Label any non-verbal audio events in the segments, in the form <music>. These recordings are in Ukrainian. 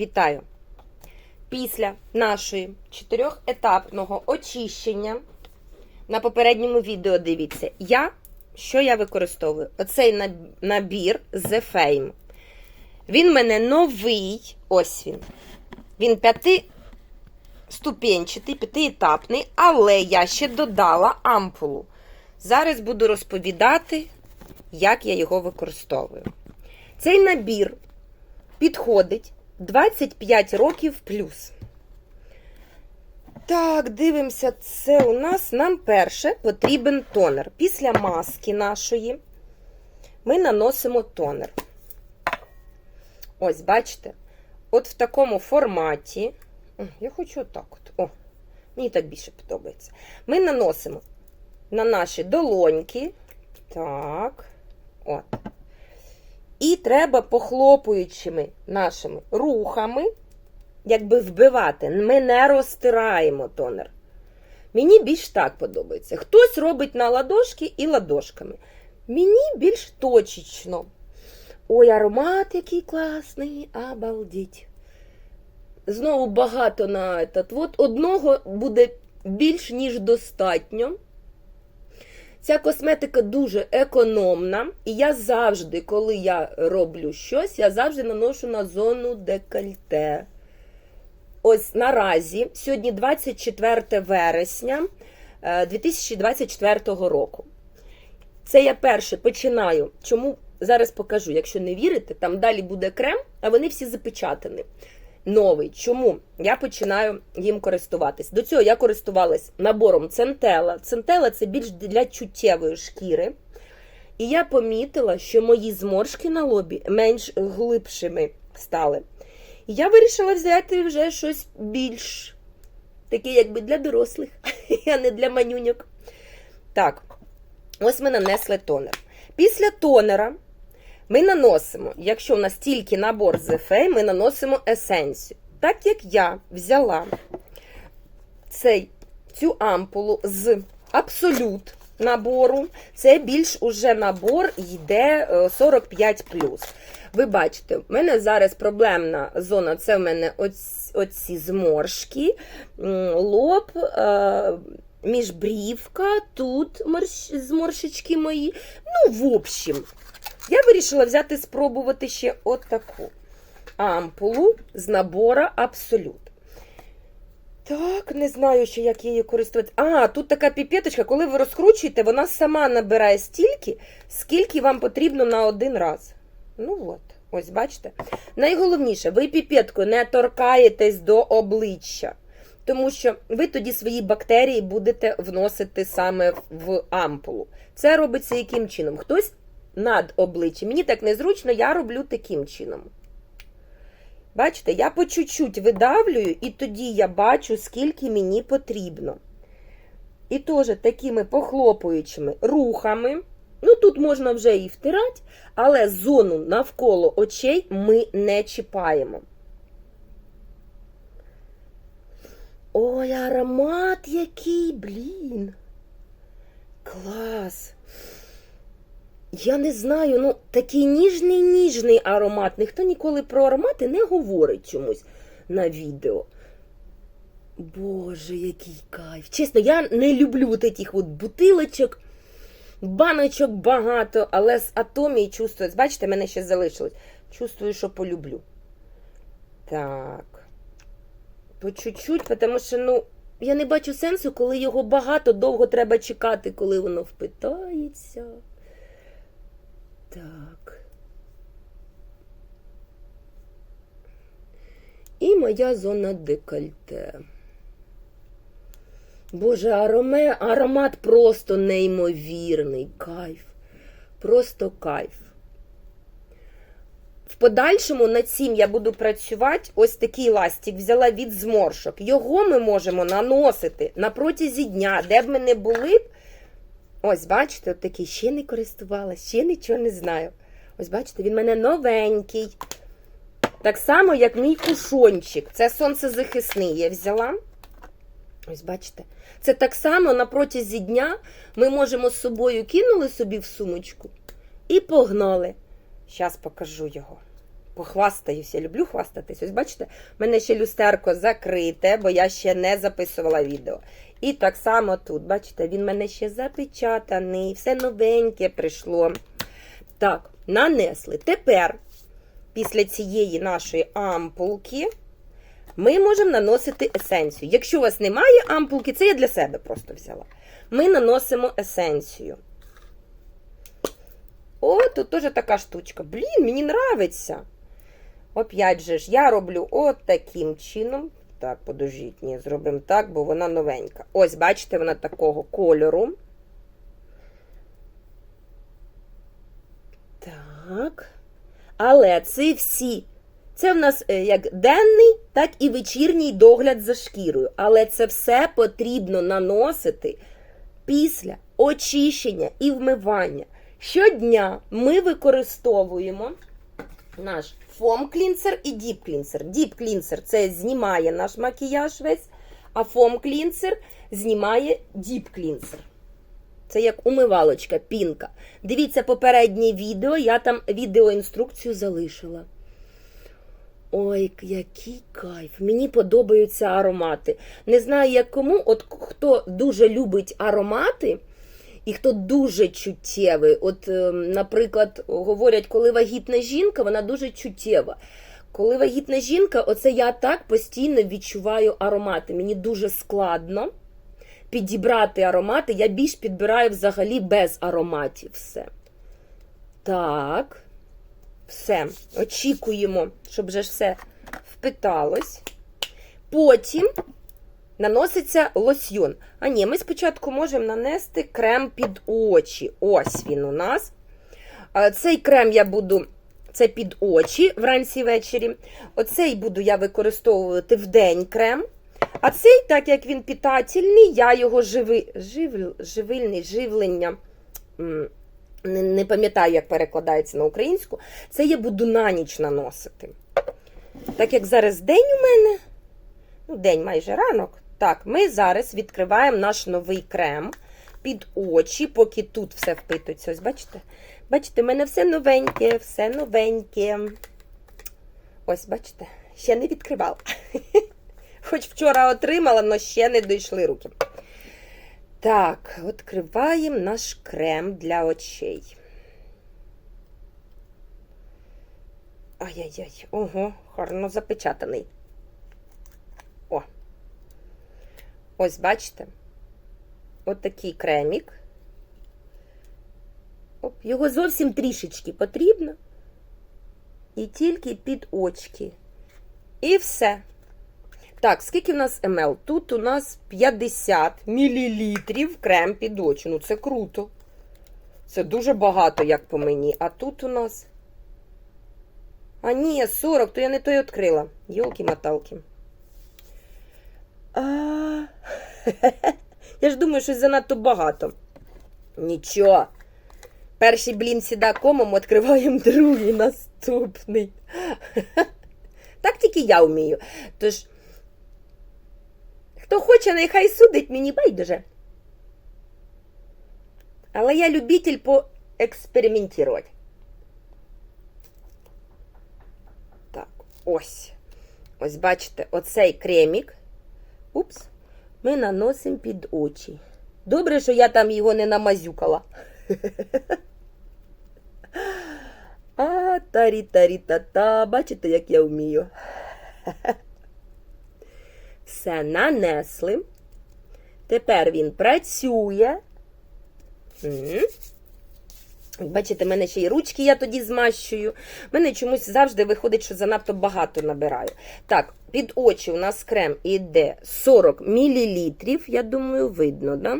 Вітаю! Після нашої чотирьохетапного очищення на попередньому відео дивіться, я що я використовую? Оцей набір The Fame. Він в мене новий. Ось він. Він п'ятиступенчатий, п'ятиетапний, але я ще додала ампулу. Зараз буду розповідати, як я його використовую. Цей набір підходить 25 років плюс. Так, дивимося, це у нас нам перше потрібен тонер. Після маски нашої ми наносимо тонер. Ось, бачите? От в такому форматі. Я хочу отак от. О, мені так більше подобається. Ми наносимо на наші долоньки. Так. От. І треба похлопуючими нашими рухами, якби вбивати. Ми не розтираємо тонер. Мені більш так подобається. Хтось робить на ладошки і ладошками. Мені більш точечно. Ой, аромат який класний, обалдіть. Знову багато на этот. От одного буде більш ніж достатньо. Ця косметика дуже економна, і я завжди, коли я роблю щось, я завжди наношу на зону декольте. Ось наразі, сьогодні 24 вересня е, 2024 року. Це я перше починаю. Чому зараз покажу, якщо не вірите, там далі буде крем, а вони всі запечатані. Новий. Чому я починаю їм користуватись? До цього я користувалась набором Центела. Центела це більш для чуттєвої шкіри. І я помітила, що мої зморшки на лобі менш глибшими стали. І я вирішила взяти вже щось більш таке, якби для дорослих, <laughs> а не для манюньок. Так, ось ми нанесли тонер. Після тонера ми наносимо, якщо у нас тільки набор з ми наносимо есенцію. Так як я взяла цей, цю ампулу з абсолют набору, це більш уже набор йде е, 45. Ви бачите, в мене зараз проблемна зона це в мене оць, оці зморшки, лоб. Е, Міжбрівка, тут зморшечки мої. Ну, в общем, я вирішила взяти спробувати ще от таку ампулу з набора Абсолют. Так, не знаю, ще як її користуватися. А, тут така піпеточка, коли ви розкручуєте, вона сама набирає стільки, скільки вам потрібно на один раз. Ну от, ось бачите. Найголовніше, ви піпеткою не торкаєтесь до обличчя. Тому що ви тоді свої бактерії будете вносити саме в ампулу. Це робиться яким чином? Хтось над обличчям. Мені так незручно, я роблю таким чином. Бачите, я по чуть-чуть видавлюю, і тоді я бачу, скільки мені потрібно. І теж такими похлопуючими рухами. Ну, тут можна вже і втирати, але зону навколо очей ми не чіпаємо. Ой, аромат який, блін. Клас. Я не знаю, ну такий ніжний ніжний аромат. Ніхто ніколи про аромати не говорить чомусь на відео. Боже, який кайф. Чесно, я не люблю таких от бутилочок, баночок багато, але з атомії чувствую. Бачите, мене ще залишилось. Чувствую, що полюблю. Так. По чуть-чуть, тому що, ну, я не бачу сенсу, коли його багато, довго треба чекати, коли воно впитається. Так. І моя зона декольте. Боже, ароме, аромат просто неймовірний. Кайф. Просто кайф. В подальшому над цим я буду працювати. Ось такий ластик взяла від зморшок. Його ми можемо наносити на протязі дня, де б ми не були. Ось, бачите, от такий ще не користувалася, ще нічого не знаю. Ось, бачите, він мене новенький. Так само, як мій кушончик. Це сонцезахисний я взяла. Ось, бачите. Це так само на протязі дня ми можемо з собою кинули собі в сумочку і погнали. Зараз покажу його. похвастаюсь, я люблю хвастатись. Ось бачите, в мене ще люстерко закрите, бо я ще не записувала відео. І так само тут, бачите, він в мене ще запечатаний, все новеньке прийшло. Так, нанесли. Тепер, після цієї нашої ампулки, ми можемо наносити есенцію. Якщо у вас немає ампулки, це я для себе просто взяла. Ми наносимо есенцію. О, тут теж така штучка. Блін, мені нравиться. Опять же ж, я роблю от таким чином. Так, подождіть, ні, зробимо так, бо вона новенька. Ось, бачите, вона такого кольору. Так. Але це всі. Це в нас е, як денний, так і вечірній догляд за шкірою. Але це все потрібно наносити після очищення і вмивання. Щодня ми використовуємо наш фом клінсер і діп клінсер. Діп клінсер це знімає наш макіяж весь, а фом клінсер знімає діп клінсер. Це як умивалочка, пінка. Дивіться попереднє відео, я там відеоінструкцію залишила. Ой, який кайф! Мені подобаються аромати. Не знаю, як кому, от хто дуже любить аромати, і хто дуже чуттєвий. От, е, наприклад, говорять, коли вагітна жінка, вона дуже чуттєва. Коли вагітна жінка, оце я так постійно відчуваю аромати. Мені дуже складно підібрати аромати. Я більш підбираю взагалі без ароматів все. Так. Все. Очікуємо, щоб вже все впиталось. Потім наноситься лосьйон. А ні, ми спочатку можемо нанести крем під очі. Ось він у нас. Цей крем я буду. Це під очі вранці ввечері. Оцей буду я використовувати в день крем. А цей, так як він питательний, я його живи, жив, живильний, живлення. Не, не пам'ятаю, як перекладається на українську. Це я буду на ніч наносити. Так як зараз день у мене, ну, день майже ранок. Так, ми зараз відкриваємо наш новий крем під очі, поки тут все впитується. Ось, бачите? Бачите, в мене все новеньке, все новеньке. Ось, бачите, ще не відкривала. <laughs> Хоч вчора отримала, але ще не дійшли руки. Так, відкриваємо наш крем для очей. Ай-яй-яй, ого, гарно запечатаний. О. Ось, бачите? От такий кремік. Оп, його зовсім трішечки потрібно. І тільки під очки. І все. Так, скільки в нас МЛ? Тут у нас 50 мл крем під очі. Ну, це круто. Це дуже багато, як по мені. А тут у нас. А ні, 40, то я не той відкрила. Йолки-маталки. А... <laughs> Я ж думаю, що занадто багато. Нічого. Перший блін сіда комом, відкриваємо другий наступний. <laughs> Так тільки я вмію. Тож, хто хоче, нехай судить, мені байдуже. Але я любитель поекспериментувати. Так, ось. Ось, бачите, оцей кремік. Упс, ми наносимо під очі. Добре, що я там його не намазюкала. <laughs> А, тарі-тарі-та-та. Бачите, як я вмію. <laughs> Все нанесли. Тепер він працює. Бачите, в мене ще й ручки я тоді змащую. У мене чомусь завжди виходить, що занадто багато набираю. Так, під очі у нас крем іде 40 мл, я думаю, видно, да?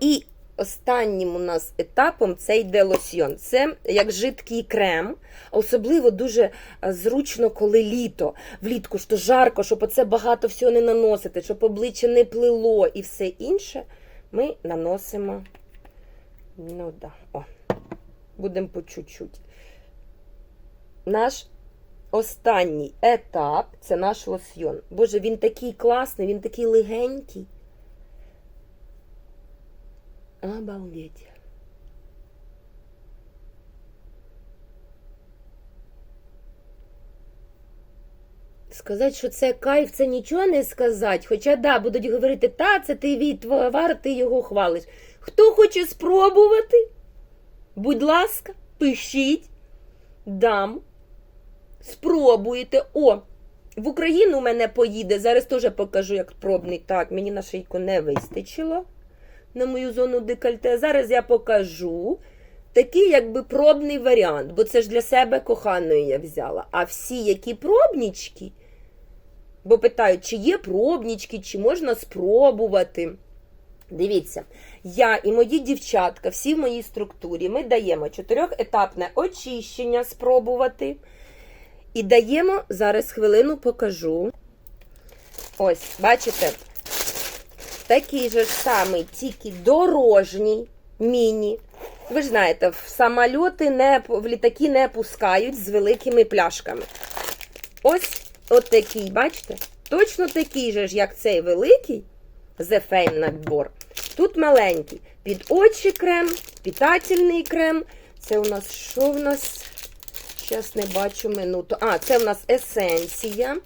І останнім у нас етапом це йде лосьйон. Це як жидкий крем, особливо дуже зручно, коли літо. Влітку то жарко, щоб оце багато всього не наносити, щоб обличчя не плило і все інше. Ми наносимо. Ну да, о, будемо по чуть-чуть. Наш останній етап це наш лосьйон. Боже, він такий класний, він такий легенький. Обалдеть. Сказати, що це кайф, це нічого не сказати. Хоча да, будуть говорити, та, це ти від товар, ти його хвалиш. Хто хоче спробувати? Будь ласка, пишіть, дам. Спробуєте. О, в Україну мене поїде. Зараз теж покажу, як пробний. Так, мені на шийку не вистачило на мою зону декольте. Зараз я покажу. Такий, якби пробний варіант, бо це ж для себе коханої я взяла. А всі, які пробнічки, бо питають, чи є пробнічки, чи можна спробувати. Дивіться, я і мої дівчатка, всі в моїй структурі, ми даємо чотирьохетапне очищення спробувати. І даємо, зараз хвилину покажу. Ось, бачите, такий же самий, тільки дорожній міні. Ви ж знаєте, в самольоти не, в літаки не пускають з великими пляшками. Ось от бачите? Точно такий же ж, як цей великий The Fame набор. Тут маленький. Під очі крем, питательний крем. Це у нас що в нас? Зараз не бачу минуту. А, це у нас есенція.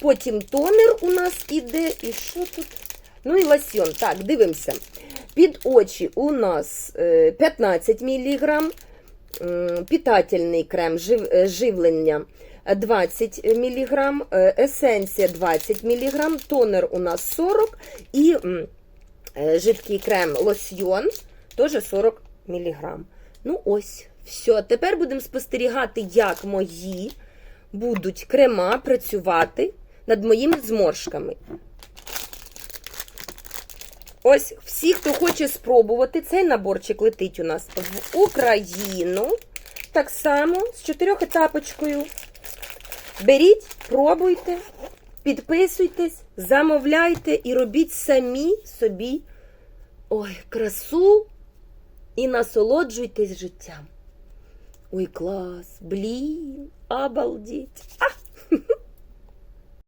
Потім тонер у нас іде. І що тут? Ну і лосьон. Так, дивимося. Під очі у нас е, 15 мг. Питательний крем е, живлення 20 мг, есенція 20 мг, тонер у нас 40 і е, жидкий крем лосьйон теж 40 мг. Ну ось, все. Тепер будемо спостерігати, як мої будуть крема працювати над моїми зморшками. Ось всі, хто хоче спробувати, цей наборчик летить у нас в Україну. Так само з чотирьохетапочкою. Беріть, пробуйте, підписуйтесь, замовляйте і робіть самі собі ой, красу і насолоджуйтесь життям. Ой, клас, блін, обалдіть.